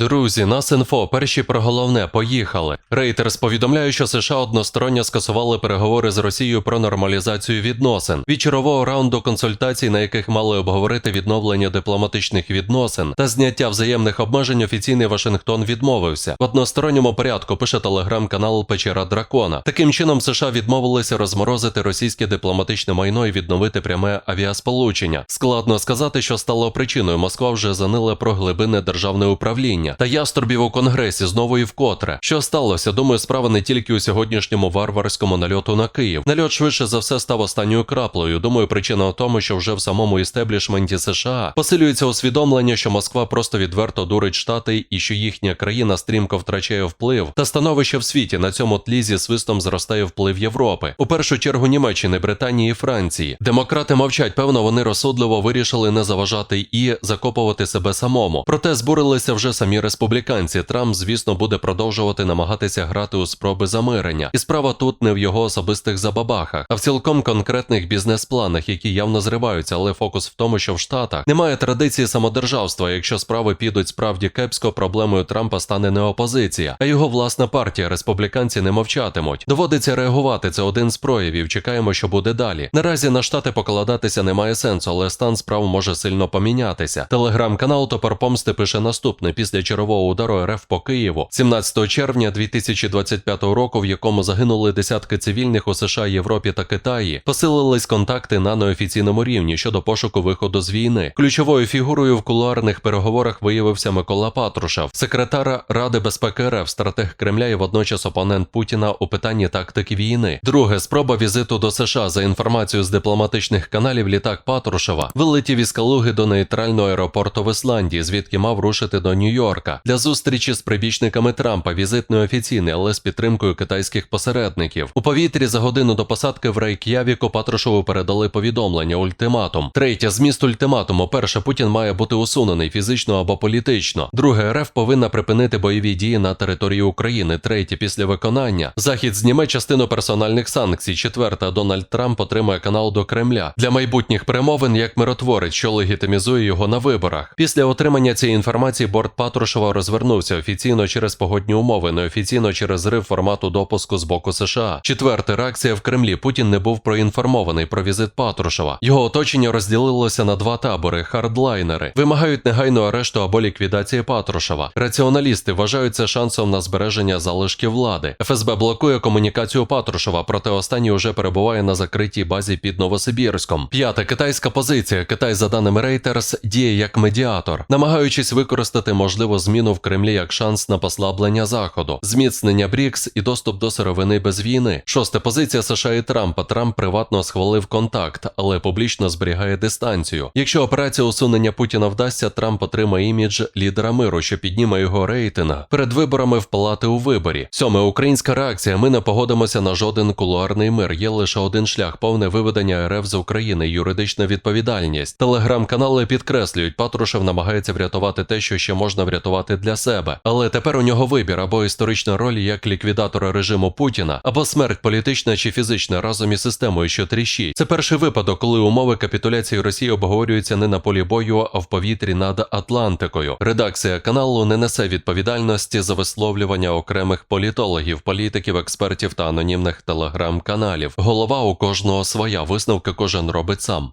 Друзі, нас інфо, перші про головне, поїхали. Рейтерс повідомляє, що США односторонньо скасували переговори з Росією про нормалізацію відносин. Від чергового раунду консультацій, на яких мали обговорити відновлення дипломатичних відносин та зняття взаємних обмежень, офіційний Вашингтон відмовився. В односторонньому порядку пише телеграм-канал Печера Дракона. Таким чином, США відмовилися розморозити російське дипломатичне майно і відновити пряме авіасполучення. Складно сказати, що стало причиною. Москва вже занила про глибинне державне управління та яструбів у конгресі знову і вкотре. Що сталося? Думаю, справа не тільки у сьогоднішньому варварському нальоту на Київ. Нальот швидше за все став останньою краплею. Думаю, причина в тому, що вже в самому істеблішменті США посилюється усвідомлення, що Москва просто відверто дурить штати і що їхня країна стрімко втрачає вплив та становище в світі. На цьому тлі зі свистом зростає вплив Європи. У першу чергу Німеччини, Британії і Франції. Демократи мовчать, певно, вони розсудливо вирішили не заважати і закопувати себе самому. Проте збурилися вже самі республіканці. Трамп, звісно, буде продовжувати намагатися грати у спроби замирення. І справа тут не в його особистих забабахах, а в цілком конкретних бізнес-планах, які явно зриваються. Але фокус в тому, що в Штатах немає традиції самодержавства. Якщо справи підуть справді кепсько, проблемою Трампа стане не опозиція, а його власна партія. Республіканці не мовчатимуть. Доводиться реагувати. Це один з проявів. Чекаємо, що буде далі. Наразі на штати покладатися немає сенсу, але стан справ може сильно помінятися. Телеграм-канал Топор Помсти пише наступне після чергового удару РФ по Києву 17 червня 2025 року, в якому загинули десятки цивільних у США, Європі та Китаї, посилились контакти на неофіційному рівні щодо пошуку виходу з війни. Ключовою фігурою в кулуарних переговорах виявився Микола Патрушев, секретар Ради безпеки РФ, стратег Кремля і водночас опонент Путіна у питанні тактики війни. Друге спроба візиту до США за інформацією з дипломатичних каналів. Літак Патрушева вилетів із Калуги до нейтрального аеропорту в Ісландії, звідки мав рушити до Нью-Йорка для зустрічі з прибічниками Трампа. Візит неофіційний, але з підтримкою китайських посередників. У повітрі за годину до посадки в Рейк'явіку Патрушеву передали повідомлення. Ультиматум. Третє зміст ультиматуму. Перше, Путін має бути усунений фізично або політично. Друге, РФ повинна припинити бойові дії на території України. Третє, після виконання. Захід зніме частину персональних санкцій. Четверте, Дональд Трамп отримає канал до Кремля для майбутніх перемовин як миротворець, що легітимізує його на виборах. Після отримання цієї інформації борт Патрушева розвернувся офіційно через погодні умови, неофіційно через зрив формату допуску з боку США. Четверте, реакція в Кремлі. Путін не був проінформований про візит Патрушева. Його оточення розділилося на два табори: хардлайнери вимагають негайного арешту або ліквідації Патрушева. Раціоналісти вважають це шансом на збереження залишків влади. ФСБ блокує комунікацію Патрушева, проте останній уже перебуває на закритій базі під Новосибірськом. П'яте китайська позиція. Китай, за даними Reuters, діє як медіатор, намагаючись використати можливу зміну в Кремлі як шанс на послаблення заходу, зміцнення БРІКС і доступ до сировини без війни. Шосте позиція США і Трампа. Трамп приватно схвалив контакт, але публічно зберігає дистанцію. Якщо операція усунення Путіна вдасться, Трамп отримає імідж лідера миру, що підніме його рейтинг перед виборами впалати у виборі. Сьоме українська реакція. Ми не погодимося на жоден кулуарний мир. Є лише один шлях повне виведення РФ з України, юридична відповідальність. Телеграм-канали підкреслюють, Патрушев намагається врятувати те, що ще можна врятувати для себе. Але тепер у нього вибір або історична роль як ліквідатора режиму Путіна, або смерть політична чи фізична разом із системою, що тріщить. Це перший випадок, коли умови капітуляції Росії обговорюються не на полі бою, а в повітрі над Атлантикою. Редакція каналу не несе відповідальності за висловлювання окремих політологів, політиків, експертів та анонімних телеграм-каналів. Голова у кожного своя висновки кожен робить сам.